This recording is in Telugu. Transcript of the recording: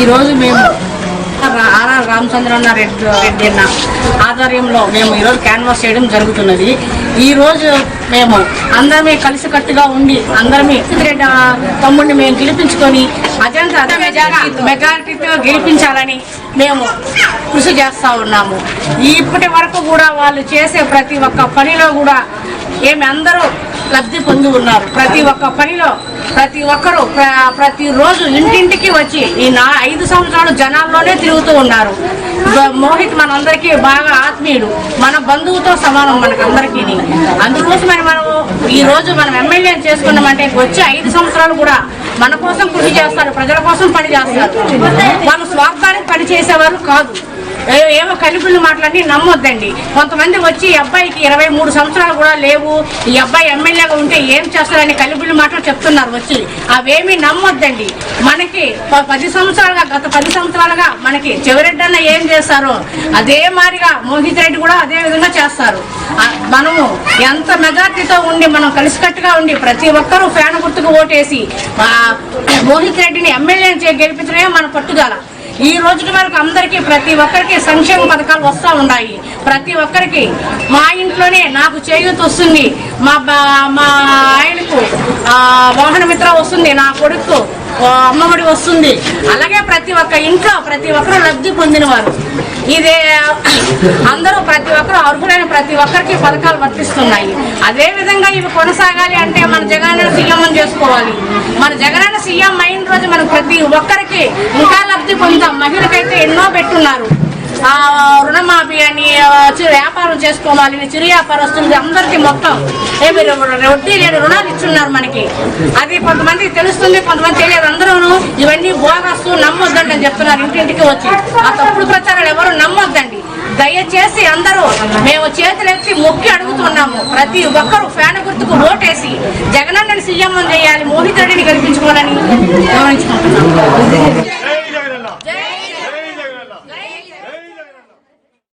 ఈరోజు మేము రా- ఆర్ఆర్ రామచంద్రన్న రెడ్డి రెడ్డి అన్న ఆధ్వర్యంలో మేము ఈరోజు క్యాన్వాస్ చేయడం జరుగుతున్నది. ఈరోజు మేము అందరమే కలిసికట్టుగా ఉండి అందరమే రెడ్డి ఆ తమ్ముడిని మేము గెలిపించుకొని అజంత మెజారిటీతో గెలిపించాలని మేము కృషి చేస్తూ ఉన్నాము. ఇప్పటి వరకు కూడా వాళ్ళు చేసే ప్రతి ఒక్క పనిలో కూడా ఏమి అందరూ లబ్ధి పొంది ఉన్నారు. ప్రతి ఒక్క పనిలో ప్రతి ఒక్కరు ప్ర- ప్రతిరోజు ఇంటింటికి వచ్చి ఈ నా ఐదు సంవత్సరాలు జనాల్లోనే తిరుగుతూ ఉన్నారు. మోహిత్ మనందరికీ బాగా ఆత్మీయుడు. మన బంధువుతో సమానం మనకు అందరికీ. అందుకోసమని మనము ఈ రోజు మనం ఎమ్మెల్యే చేసుకున్నామంటే వచ్చే ఐదు సంవత్సరాలు కూడా మన కోసం కృషి చేస్తారు ప్రజల కోసం పని చేస్తారు. వాళ్ళు స్వార్థానికి పని చేసేవారు కాదు. ఏమో కలిపులు మాటలన్నీ నమ్మొద్దండి. కొంతమంది వచ్చి ఈ అబ్బాయికి ఇరవై మూడు సంవత్సరాలు కూడా లేవు. ఈ అబ్బాయి ఎమ్మెల్యేగా ఉంటే ఏం చేస్తారని కలిపులు మాటలు చెప్తున్నారు వచ్చి. అవేమీ నమ్మొద్దండి. మనకి ప- పది సంవత్సరాలుగా గత పది సంవత్సరాలుగా మనకి చివరెడ్డన్న ఏం చేస్తారో అదే మాదిరిగా మోహిత్ రెడ్డి కూడా అదే విధంగా చేస్తారు. మనము ఎంత మెజార్టీతో ఉండి మనం కలిసికట్టుగా ఉండి ప్రతి ఒక్కరూ ఫ్యాన్ గుర్తుకు ఓటేసి మోహిత్ రెడ్డిని ఎమ్మెల్యే గెలిపించడమే మన పట్టుదల. ఈ రోజుకి వరకు అందరికీ ప్రతి ఒక్కరికి సంక్షేమ పథకాలు వస్తూ ఉన్నాయి. ప్రతి ఒక్కరికి మా ఇంట్లోనే నాకు చేయూత వస్తుంది. మా బా- మా ఆయనకు వాహన మిత్ర వస్తుంది నా కొడుకు అమ్మఒడి వస్తుంది. అలాగే ప్రతి ఒక్క ఇంట్లో ప్రతి ఒక్కరు లబ్ధి పొందినవారు. ఇదే అందరూ ప్రతి ఒక్కరు అర్హులైన ప్రతి ఒక్కరికి పథకాలు వర్తిస్తున్నాయి. అదే విధంగా ఇవి కొనసాగాలి అంటే మన జగనన్న సీఎం అని చేసుకోవాలి. మన జగనన్న సీఎం అయిన రోజు మనం ప్రతి ఒక్కరికి ఇంకా లబ్ధి పొందాం మహిళకైతే ఎన్నో పెట్టున్నారు. రుణమాఫీ అని చిరు వ్యాపారం చేసుకోవాలి చిరు వ్యాపారస్తులకి అందరికీ మొత్తం ఏమి వడ్డీ లేని రుణాలు ఇచ్చున్నారు మనకి. అది కొంతమందికి తెలుస్తుంది కొంతమంది తెలియదు. అందరూ ఇవన్నీ బోగా నమ్మొద్దండి అని చెప్తున్నారు ఇంటింటికి వచ్చి. ఆ తప్పుడు ప్రచారాలు ఎవరు నమ్మొద్దండి. దయచేసి అందరూ మేము చేతులెత్తి మొక్కి అడుగుతున్నాము. ప్రతి ఒక్కరూ ఫ్యాన్ గుర్తుకు ఓటేసి జగనన్నని సీఎం చేయాలి మోహిత్ రెడ్డిని గెలిపించుకోవాలని గమనించుకుంటున్నాము.